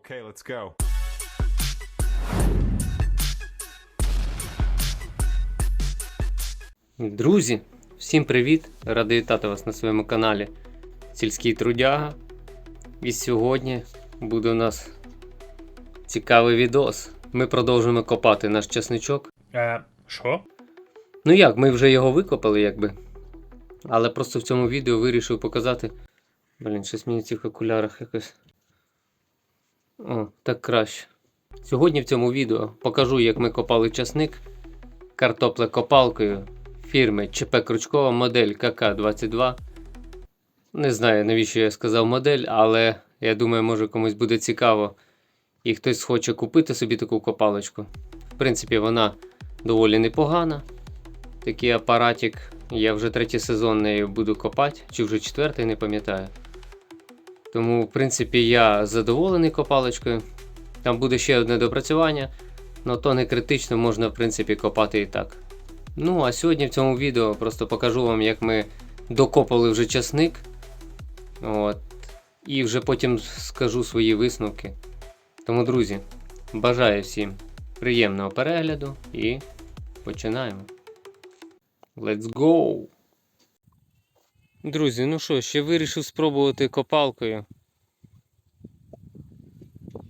Okay, let's go. Друзі, всім привіт! Радий вітати вас на своєму каналі Сільський Трудяга. І сьогодні буде у нас цікавий відос. Ми продовжуємо копати наш часничок. Е, що? Ну як, ми вже його викопали, якби. Але просто в цьому відео вирішив показати. Блін, щось мені в цих окулярах якось. О, так краще. Сьогодні в цьому відео покажу, як ми копали часник картоплекопалкою фірми ЧП Крючкова модель КК-22. Не знаю, навіщо я сказав модель, але я думаю, може комусь буде цікаво. І хтось хоче купити собі таку копалочку. В принципі, вона доволі непогана. Такий апаратик. Я вже третій сезон нею буду копати, чи вже четвертий, не пам'ятаю. Тому, в принципі, я задоволений копалочкою. Там буде ще одне допрацювання, але то не критично, можна, в принципі, копати і так. Ну, а сьогодні в цьому відео просто покажу вам, як ми докопали вже часник. От. І вже потім скажу свої висновки. Тому, друзі, бажаю всім приємного перегляду і починаємо. Let's go! Друзі, ну що, ще вирішив спробувати копалкою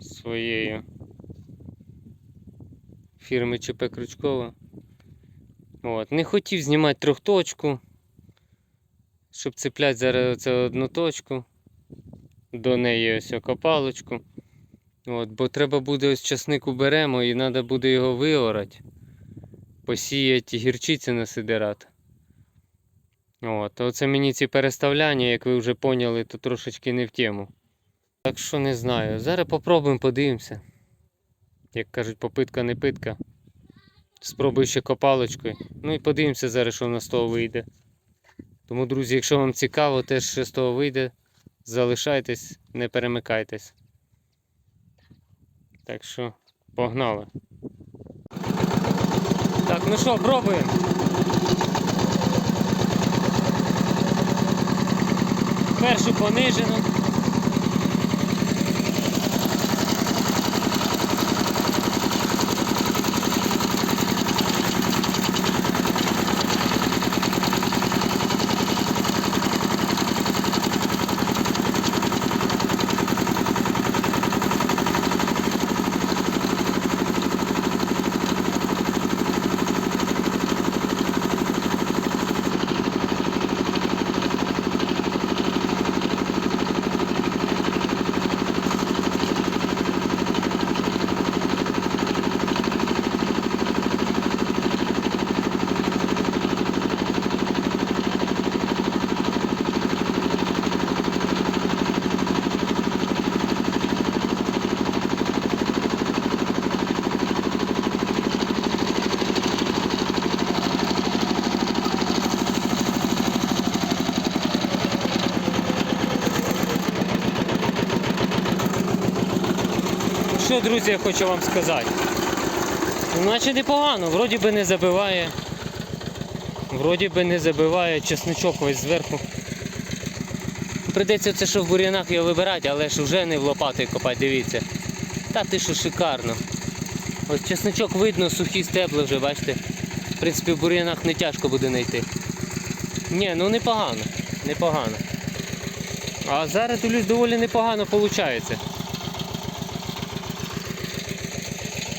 своєю фірми ЧП Крючкова. От. Не хотів знімати трьохточку, щоб цепляти зараз оце одну точку, до неї ось копалочку. От, бо треба буде ось часник уберемо і треба буде його виорати, посіяти гірчиці на сидерат. От, оце мені ці переставляння, як ви вже поняли, то трошечки не в тему. Так що не знаю. Зараз попробуємо, подивимося. Як кажуть, попитка не питка. Спробую ще копалочкою. Ну і подивимося зараз, що в нас з того вийде. Тому, друзі, якщо вам цікаво, теж що з того вийде, залишайтесь, не перемикайтесь. Так що, погнали. Так, ну що, пробуємо. Першу понижену. Що, друзі, я хочу вам сказати. Наче непогано, вроді би не забиває. Вроді би не забиває чесночок ось зверху. Придеться це що в бур'янах його вибирати, але ж вже не в лопати копати, дивіться. Та ти що шикарно. Ось чесночок видно, сухі стебли вже, бачите. В принципі, в бур'янах не тяжко буде знайти. Ні, ну непогано, непогано. А зараз дивлюсь, доволі непогано виходить.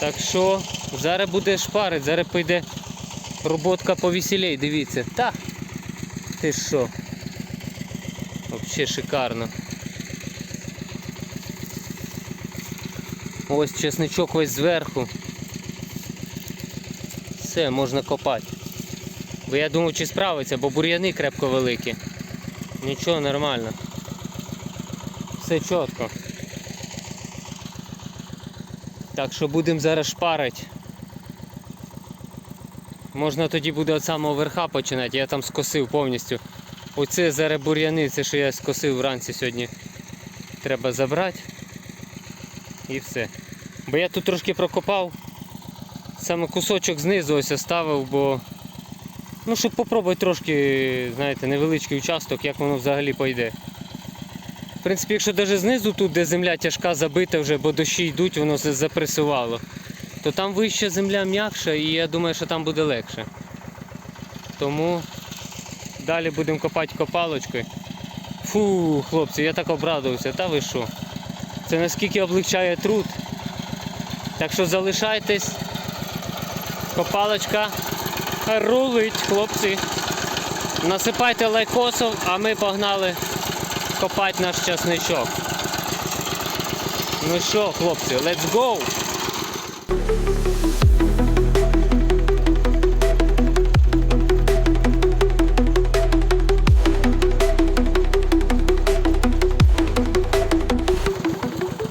Так що зараз буде шпарить, зараз пойде роботка повеселей, дивіться. Та ти що? Взагалі шикарно. Ось чесничок ось зверху. Все, можна копати. Бо я думав, чи справиться, бо бур'яни крепко великі. Нічого, нормально. Все чітко. Так що будемо зараз шпарити. Можна тоді буде від самого верха починати, я там скосив повністю. Оце зараз бур'яни, це що я скосив вранці сьогодні. Треба забрати. І все. Бо я тут трошки прокопав. Саме кусочок знизу ось оставив, бо ну, щоб попробувати трошки, знаєте, невеличкий участок, як воно взагалі пойде. В принципі, якщо навіть знизу тут, де земля тяжка забита вже, бо дощі йдуть, воно запресувало, то там вище земля м'якша і я думаю, що там буде легше. Тому далі будемо копати копалочкою. Фу, хлопці, я так обрадувався, та ви що? Це наскільки облегчає труд. Так що залишайтесь. Копалочка рулить, хлопці. Насипайте лайкосов, а ми погнали копати наш часничок. Ну що, хлопці, let's go!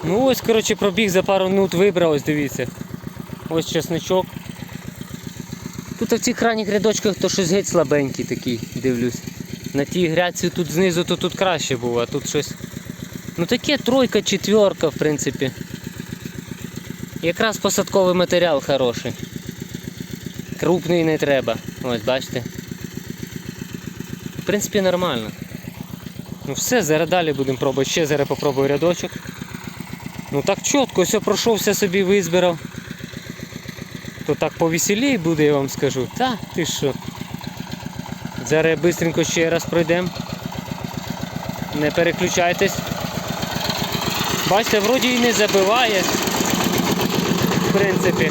Ну ось, коротше, пробіг за пару минут вибрав, ось дивіться. Ось чесничок. Тут в цих крайніх рядочках то щось геть слабенький такий, дивлюсь. На тій грядці тут знизу, то тут краще було, а тут щось. Ну таке тройка, четверка, в принципі. Якраз посадковий матеріал хороший. Крупний не треба. Ось бачите. В принципі, нормально. Ну все, зараз далі будемо пробувати. Ще зараз попробую рядочок. Ну так чітко, все пройшовся собі, визбирав. То так повеселій буде, я вам скажу. Та, ти що. Зараз швидко ще раз пройдемо. Не переключайтесь. Бачите, вроді і не забиває. В принципі.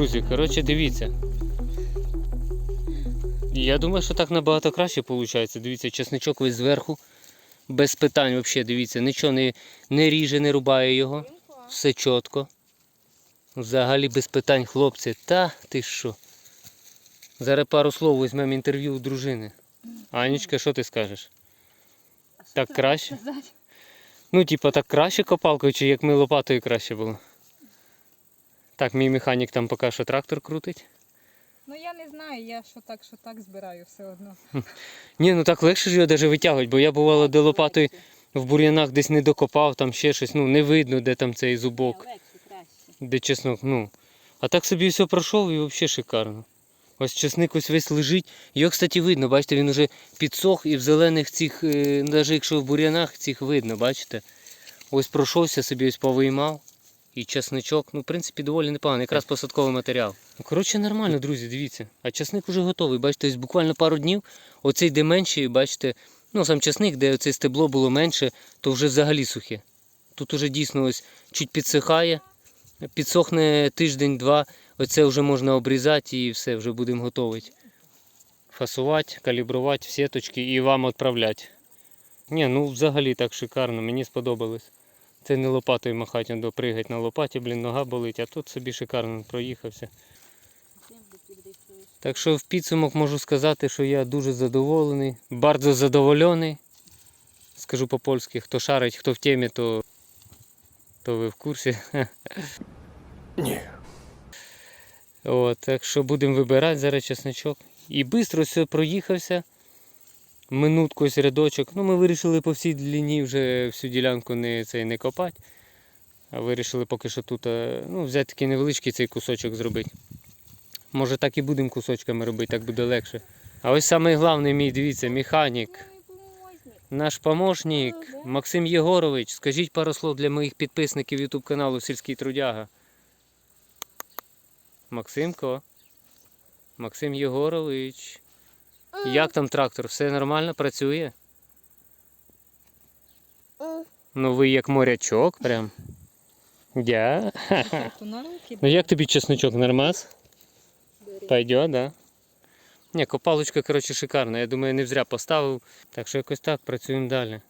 Друзі, коротше, дивіться. Я думаю, що так набагато краще виходить. Дивіться, чесничок весь зверху. Без питань взагалі, дивіться, нічого не, не ріже, не рубає його. Все чітко. Взагалі без питань, хлопці. Та ти що? Зараз пару слов візьмемо інтерв'ю у дружини. Анічка, що ти скажеш? Так краще? Ну, типа, так краще копалкою, чи як ми лопатою краще було? Так, мій механік там поки що трактор крутить. Ну я не знаю, я що так, що так збираю все одно. Ні, ну так легше ж його навіть витягувати, бо я бувало, де лопатою в бур'янах десь не докопав, там ще щось, ну не видно, де там цей зубок, де чеснок, ну. А так собі все пройшов і взагалі шикарно. Ось чесник ось весь лежить. Його, кстати, видно, бачите, він уже підсох і в зелених цих, е, навіть якщо в бур'янах цих видно, бачите? Ось пройшовся собі ось повиймав. І чесничок, ну, в принципі, доволі непогано, якраз посадковий матеріал. Ну, коротше, нормально, друзі, дивіться. А часник уже готовий. Бачите, ось буквально пару днів. Оцей де менший, бачите, ну сам часник, де оце стебло було менше, то вже взагалі сухе. Тут уже дійсно ось чуть підсихає, підсохне тиждень-два, оце вже можна обрізати і все, вже будемо готувати. Фасувати, калібрувати в сіточки і вам відправляти. Ні, ну взагалі так шикарно, мені сподобалось. Це не лопатою махати, а допригати на лопаті, блін, нога болить, а тут собі шикарно проїхався. Так що в підсумок можу сказати, що я дуже задоволений, bardzo задоволений. Скажу по-польськи, хто шарить, хто в темі, то, то ви в курсі. Ні. От, так що будемо вибирати зараз чесночок. І швидко все проїхався. Минутку ось рядочок. Ну, ми вирішили по всій длині вже всю ділянку не, цей, не копати. А вирішили поки що тут е, ну, взяти такий невеличкий цей кусочок зробити. Може так і будемо кусочками робити, так буде легше. А ось самий головний мій, дивіться, механік. Наш помощник Максим Єгорович. Скажіть пару слов для моїх підписників YouTube каналу Сільський Трудяга. Максимко. Максим Єгорович. Як там трактор? Все нормально працює? Ну ви як морячок прям. Я. Ну як тобі чесночок нормас? Пойдет, да? Ні, копалочка, коротше, шикарна. Я думаю, не зря поставив. Так що якось так працюємо далі.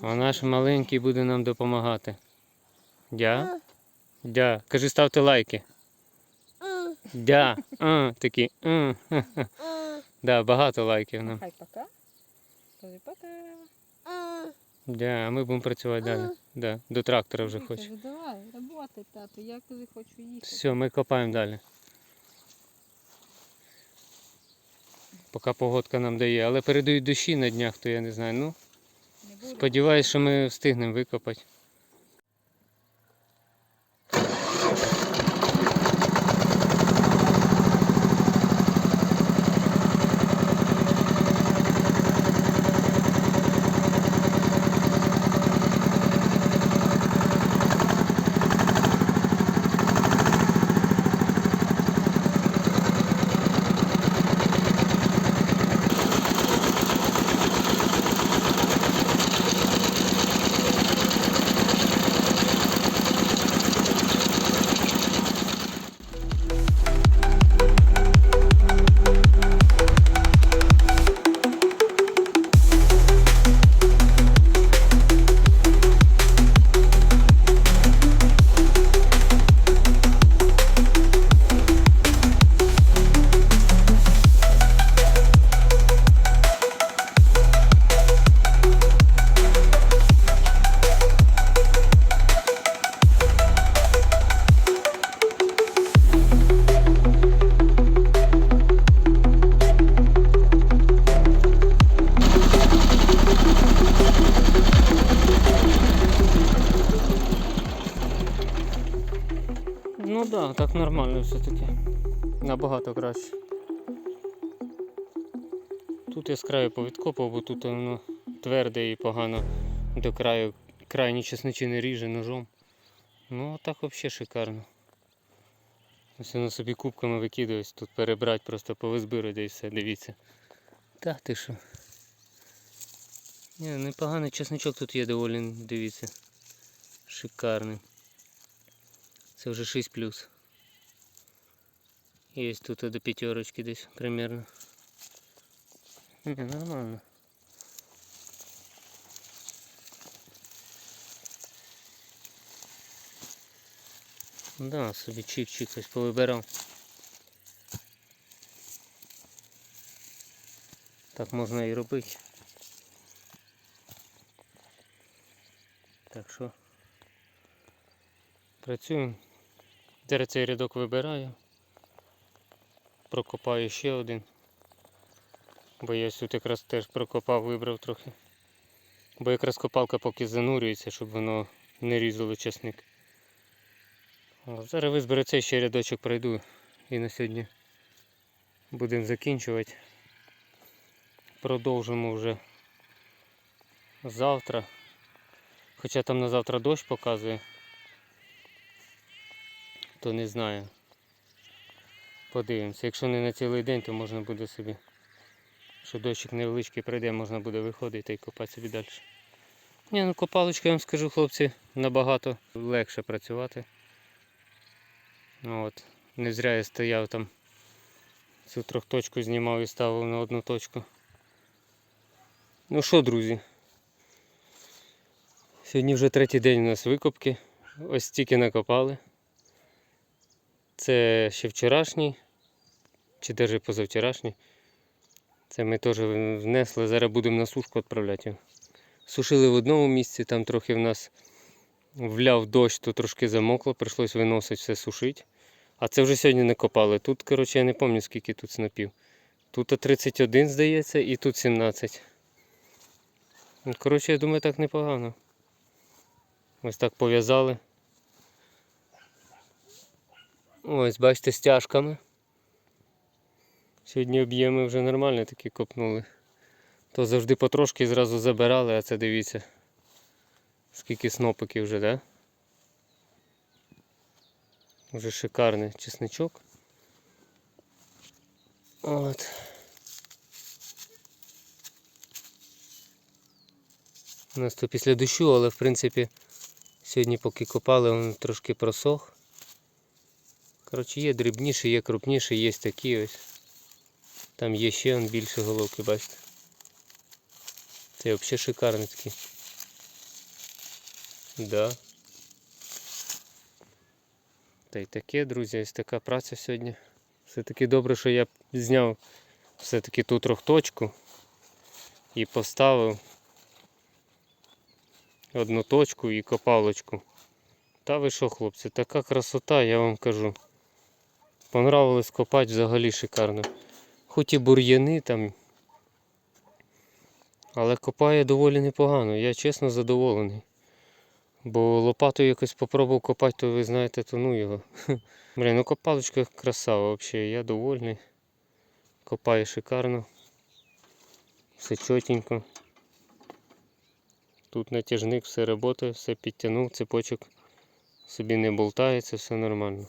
А наш маленький буде нам допомагати. Дя? Дя. Кажи, ставте лайки. Дя. А, такі. ха-ха. Да, багато лайків нам. Хай пока. Скажи пока. Да, а ми будемо працювати далі. Да, до трактора вже Ну, хочу. кажу, Давай, роботи, тату, я коли хочу їхати. Все, ми копаємо далі. Поки погодка нам дає, але передають дощі на днях, то я не знаю. Ну, Не сподіваюсь, що ми встигнемо викопати. Нормально все-таки. Набагато краще. Тут я з краю повідкопав, бо тут воно тверде і погано до краю крайні чесничини ріже ножом. Ну так взагалі шикарно. Ось воно собі кубками викидаюсь, тут перебрати, просто повизбирати і все, дивіться. Та ти що? Ні, непоганий чесничок тут є доволі, дивіться. Шикарний. Це вже 6 плюс. Є тут до п'ятерочки десь примерно. Ні, нормально. Да, собі чик-чик ось повибирав. Так можна і робити. Так що працюємо. Зараз цей рядок вибираю. Прокопаю ще один. Бо я тут якраз теж прокопав, вибрав трохи. Бо якраз копалка поки занурюється, щоб воно не різало часник. Зараз визберу цей ще рядочок пройду і на сьогодні будемо закінчувати. Продовжимо вже завтра. Хоча там на завтра дощ показує, то не знаю. Подивимося. Якщо не на цілий день, то можна буде собі. Що дощик невеличкий прийде, можна буде виходити і копати собі далі. Ні, ну копалочка, я вам скажу, хлопці, набагато легше працювати. Ну, от. Не зря я стояв там. Цю трьохточку знімав і ставив на одну точку. Ну що, друзі? Сьогодні вже третій день у нас викопки. Ось стільки накопали. Це ще вчорашній, чи навіть позавчорашній. Це ми теж внесли, зараз будемо на сушку відправляти. Сушили в одному місці, там трохи в нас Вляв дощ, то трошки замокло, прийшлось виносити все сушити. А це вже сьогодні не копали. Тут, коротше, я не пам'ятаю, скільки тут снопів. Тут 31, здається, і тут 17. Ну, Коротше, я думаю, так непогано. Ось так пов'язали. Ось, бачите, стяжками. Сьогодні об'єми вже нормально такі копнули. То завжди потрошки зразу забирали, а це дивіться. Скільки снопиків вже, да? Вже шикарний чесничок. От. У нас то після дощу, але в принципі сьогодні поки копали, він трошки просох. Коротше, є дрібніші, є крупніші, є такі ось. Там є ще більше головки, бачите. Це взагалі шикарний такий. Да. Та й таке, друзі, ось така праця сьогодні. Все-таки добре, що я зняв все-таки ту трьохточку і поставив одну точку і копалочку. Та ви що, хлопці, така красота, я вам кажу. Понравилось копати взагалі шикарно. Хоч і бур'яни там. Але копає доволі непогано, я чесно задоволений. Бо лопатою якось попробував копати, то ви знаєте, то ну його. Блін, ну копалочка красава взагалі, я довольний. Копає шикарно. Все чотенько. Тут натяжник, все працює, все підтягнув, цепочок собі не болтається, все нормально.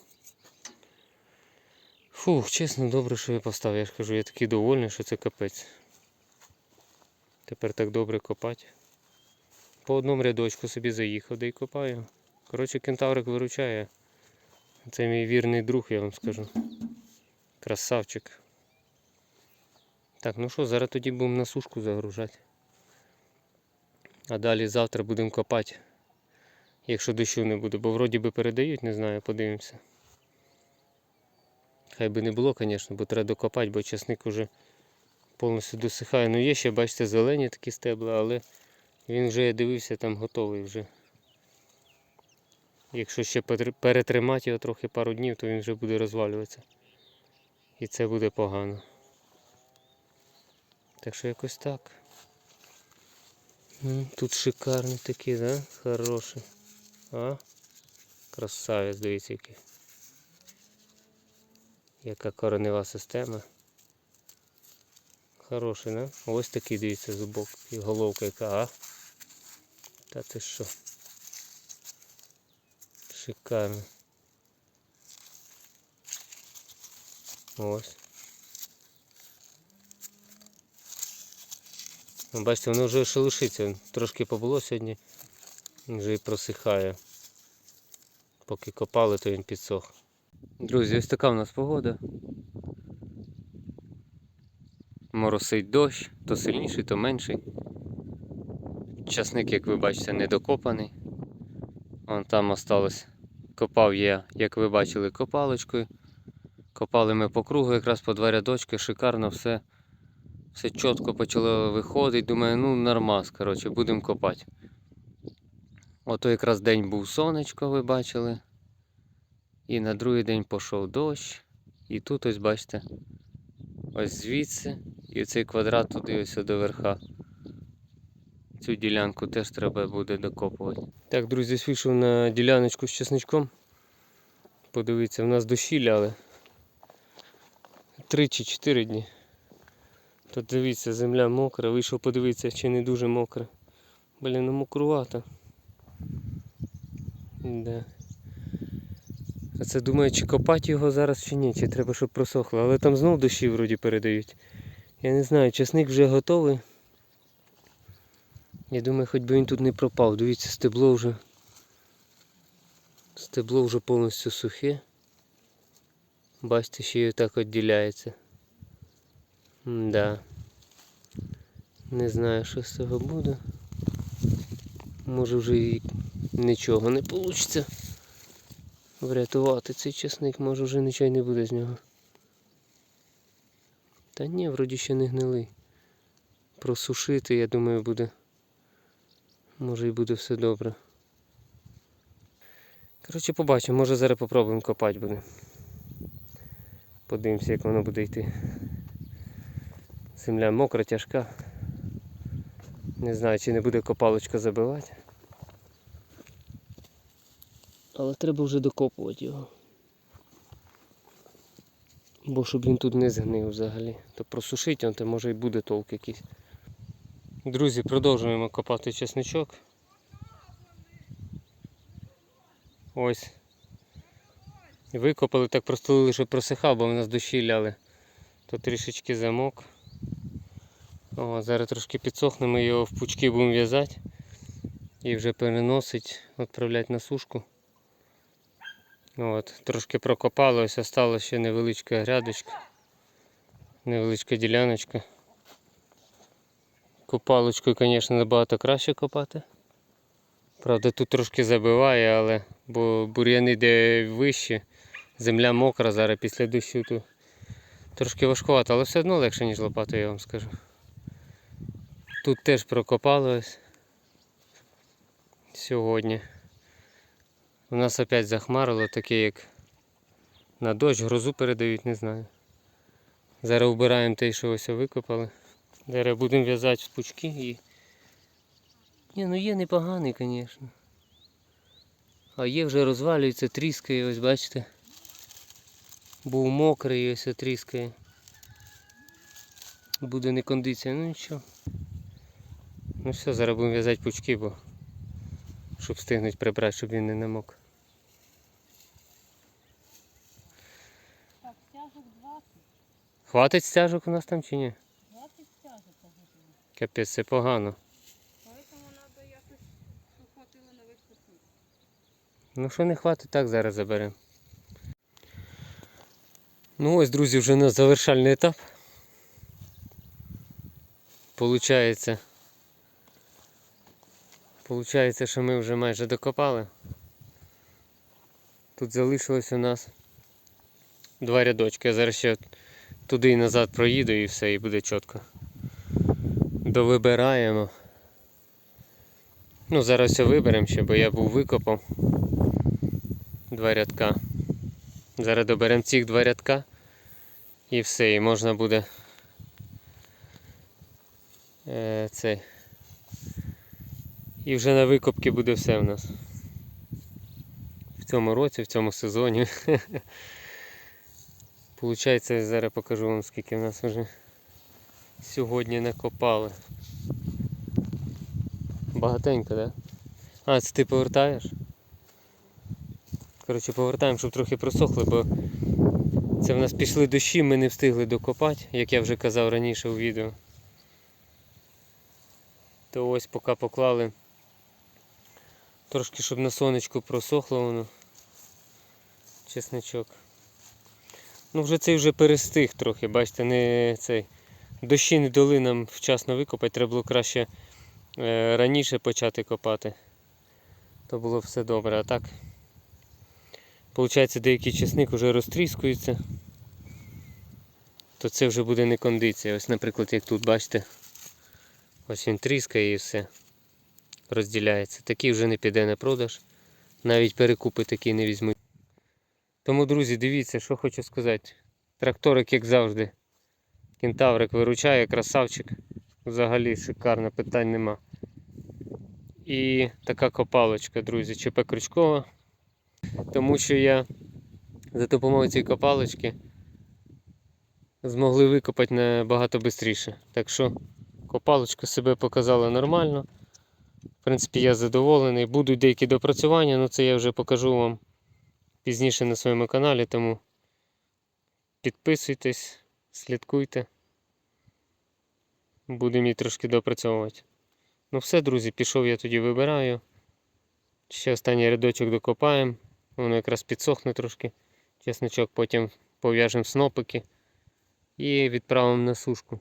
Фух, чесно, добре, що я поставив. Я ж кажу, я такий довольний, що це капець. Тепер так добре копати. По одному рядочку собі заїхав, де й копаю. Коротше, кентаврик виручає. Це мій вірний друг, я вам скажу. Красавчик. Так, ну що, зараз тоді будемо на сушку загружати. А далі завтра будемо копати. Якщо дощу не буде, бо вроді би передають, не знаю, подивимося. Хай би не було, звісно, бо треба докопати, бо часник уже повністю досихає. Ну є ще, бачите, зелені такі стебла, але він вже я дивився, там готовий вже. Якщо ще перетримати його трохи пару днів, то він вже буде розвалюватися. І це буде погано. Так що якось так. Тут шикарний такий, да? Хороший. А? Красавець, дивіться який. Яка коренева система. Хороший, да? Ось такий, дивіться, зубок. І головка яка, а? Та ти що? Шикарно. Ось. Ну, Бачите, воно вже шелушиться. Трошки побуло сьогодні. Він вже і просихає. Поки копали, то він підсох. Друзі, ось така у нас погода. Моросить дощ, то сильніший, то менший. Часник, як ви бачите, недокопаний. Вон там осталось. Копав я, як ви бачили, копалочкою. Копали ми по кругу, якраз по два рядочки, шикарно все. Все чітко почало виходити. Думаю, ну нормас, коротше, будемо копати. Ото якраз день був сонечко, ви бачили. І на другий день пішов дощ. І тут ось бачите, ось звідси. І цей квадрат туди ось до верха. Цю ділянку теж треба буде докопувати. Так, друзі, вийшов на діляночку з чесничком. Подивіться, в нас дощі ляли. Три чи чотири дні. Тут дивіться, земля мокра, вийшов подивитися, чи не дуже мокра. Блін, ну мокрувато. Да. А це думаю, чи копати його зараз чи ні, чи треба, щоб просохло. Але там знов дощі вроді передають. Я не знаю, часник вже готовий. Я думаю, хоч би він тут не пропав. Дивіться, стебло вже. Стебло вже повністю сухе. Бачите, ще й так відділяється. Да. Не знаю, що з цього буде. Може вже і нічого не вийде. Врятувати цей часник, може вже нічого не буде з нього. Та ні, вроді ще не гнилий. Просушити, я думаю, буде. Може і буде все добре. Коротше, побачимо, може зараз попробуємо копати будемо. Подивимося, як воно буде йти. Земля мокра, тяжка. Не знаю, чи не буде копалочка забивати. Але треба вже докопувати його. Бо щоб він тут не згнив взагалі. То просушить он, то може і буде толк якийсь. Друзі, продовжуємо копати чесничок. Ось. Викопали, так простолили, щоб просихав, бо в нас дощі ляли. То трішечки замок. О, зараз трошки підсохне, ми його в пучки будемо в'язати і вже переносить, відправляти на сушку. От, трошки прокопали, ось осталась ще невеличка грядочка, невеличка діляночка. Копалочкою, звісно, набагато краще копати. Правда, тут трошки забиває, але бо бур'яни де вище, земля мокра зараз після дощу тут трошки важкувато, але все одно легше, ніж лопатою, я вам скажу. Тут теж прокопали ось сьогодні. У нас опять захмарило, таке як на дощ, грозу передають, не знаю. Зараз вбираємо те, що ось викопали. Зараз будемо в'язати в пучки і. Ні, ну є непоганий, звісно. А є вже розвалюється, тріскає, ось бачите. Був мокрий, ось тріскає. Буде не кондиція, ну нічого. Ну все, зараз будемо в'язати пучки, бо щоб встигнути прибрати, щоб він не намок. Так, стяжок 20. Хватить стяжок у нас там чи ні? 20 стяжок заготовлено. Капець, це погано. Поэтому треба якось, щоб хватило на весь. Ну що не хватить, так зараз заберемо. Ну ось, друзі, вже на завершальний етап. Получається. Получається, що ми вже майже докопали. Тут залишилось у нас два рядочки. Я зараз ще туди і назад проїду і все, і буде чітко. Довибираємо. Ну, зараз все виберемо ще, бо я був викопав два рядка. Зараз доберемо цих два рядка і все, і можна буде е, цей. І вже на викопки буде все в нас. В цьому році, в цьому сезоні. Получається, зараз покажу вам скільки в нас вже сьогодні накопали. Багатенько, так? Да? А, це ти повертаєш? Коротше, повертаємо, щоб трохи просохли, бо це в нас пішли дощі, ми не встигли докопати, як я вже казав раніше у відео. То ось поки поклали. Трошки, щоб на сонечку просохло воно. Чесничок. Ну вже цей вже перестиг трохи, бачите, не цей. Дощі не дали нам вчасно викопати, треба було краще е, раніше почати копати. То було все добре, а так. Получається, деякий чесник вже розтріскується, то це вже буде не кондиція. Ось, наприклад, як тут, бачите, ось він тріскає і все розділяється. Такий вже не піде на продаж. Навіть перекупи такі не візьмуть. Тому, друзі, дивіться, що хочу сказати. Тракторик, як завжди. Кентаврик виручає, красавчик. Взагалі шикарно, питань нема. І така копалочка, друзі, ЧП крючкова. Тому що я за допомогою цієї копалочки змогли викопати набагато швидше. Так що копалочка себе показала нормально. В принципі, я задоволений. Будуть деякі допрацювання, але це я вже покажу вам пізніше на своєму каналі, тому підписуйтесь, слідкуйте. Будемо її трошки допрацьовувати. Ну все, друзі, пішов я тоді вибираю. Ще останній рядочок докопаємо. Воно якраз підсохне трошки. Чесночок, потім пов'яжемо снопики і відправимо на сушку.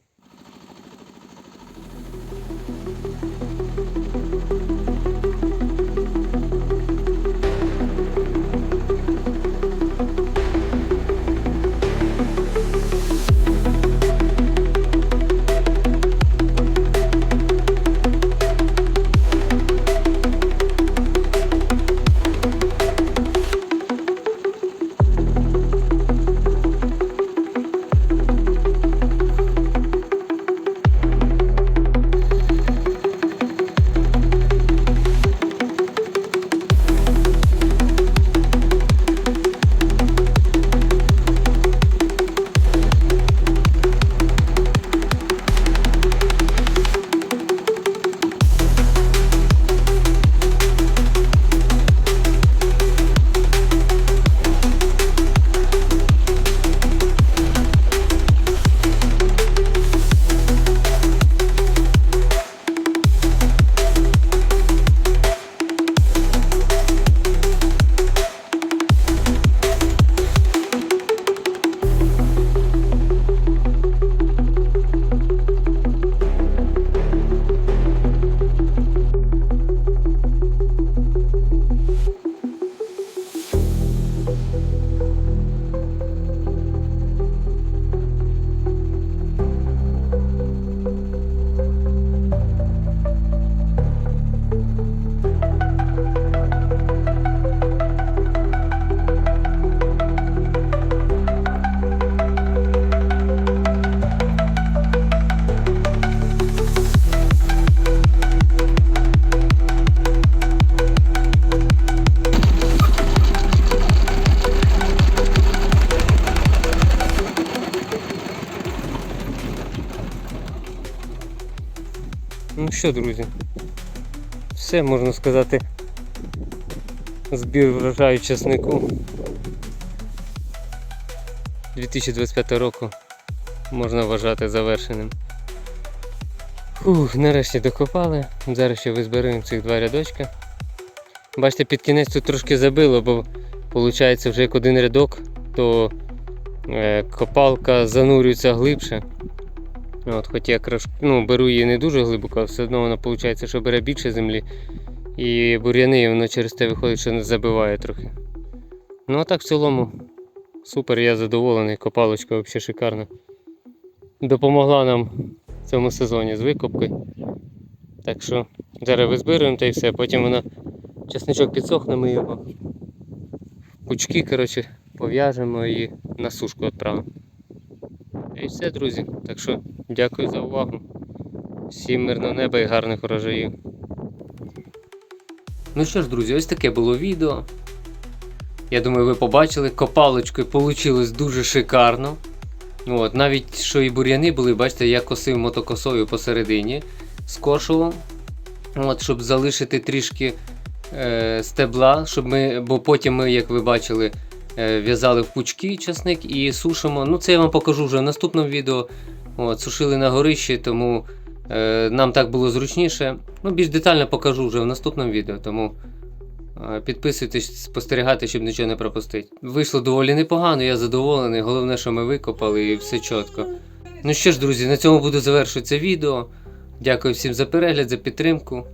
Що, друзі, все можна сказати. Збір врожаю часнику 2025 року можна вважати завершеним. Фух, нарешті докопали. Зараз ще визберемо цих два рядочка. Бачите, під кінець тут трошки забило, бо виходить вже як один рядок, то е, копалка занурюється глибше. От, хоч я краш... ну, беру її не дуже глибоко, все одно вона виходить, що бере більше землі. І бур'яни воно через те виходить, що не забиває трохи. Ну а так в цілому супер, я задоволений, копалочка взагалі шикарна. Допомогла нам в цьому сезоні з викопкою. Так що зараз визбируємо та і все, потім вона чесничок підсохне, ми його пучки, коротше, пов'яжемо і на сушку відправимо. І все, друзі. Так що дякую за увагу. Всім мирного неба і гарних урожаїв. Ну що ж, друзі, ось таке було відео. Я думаю, ви побачили, копалочкою вийшло дуже шикарно. Ну, От, навіть що і бур'яни були, бачите, я косив мотокосою посередині кошелом. От, щоб залишити трішки е, стебла, щоб ми, бо потім ми, як ви бачили, в'язали в пучки часник і сушимо. Ну, це я вам покажу вже в наступному відео. От, сушили на горищі, тому е, нам так було зручніше. Ну, більш детально покажу вже в наступному відео, тому е, підписуйтесь, спостерігайте, щоб нічого не пропустити. Вийшло доволі непогано, я задоволений. Головне, що ми викопали і все чітко. Ну що ж, друзі, на цьому буду завершувати відео. Дякую всім за перегляд, за підтримку.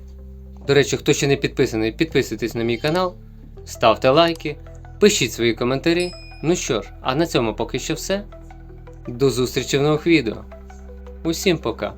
До речі, хто ще не підписаний, підписуйтесь на мій канал, ставте лайки, пишіть свої коментарі. Ну що ж, а на цьому поки що все. До зустрічі в нових відео. Усім пока!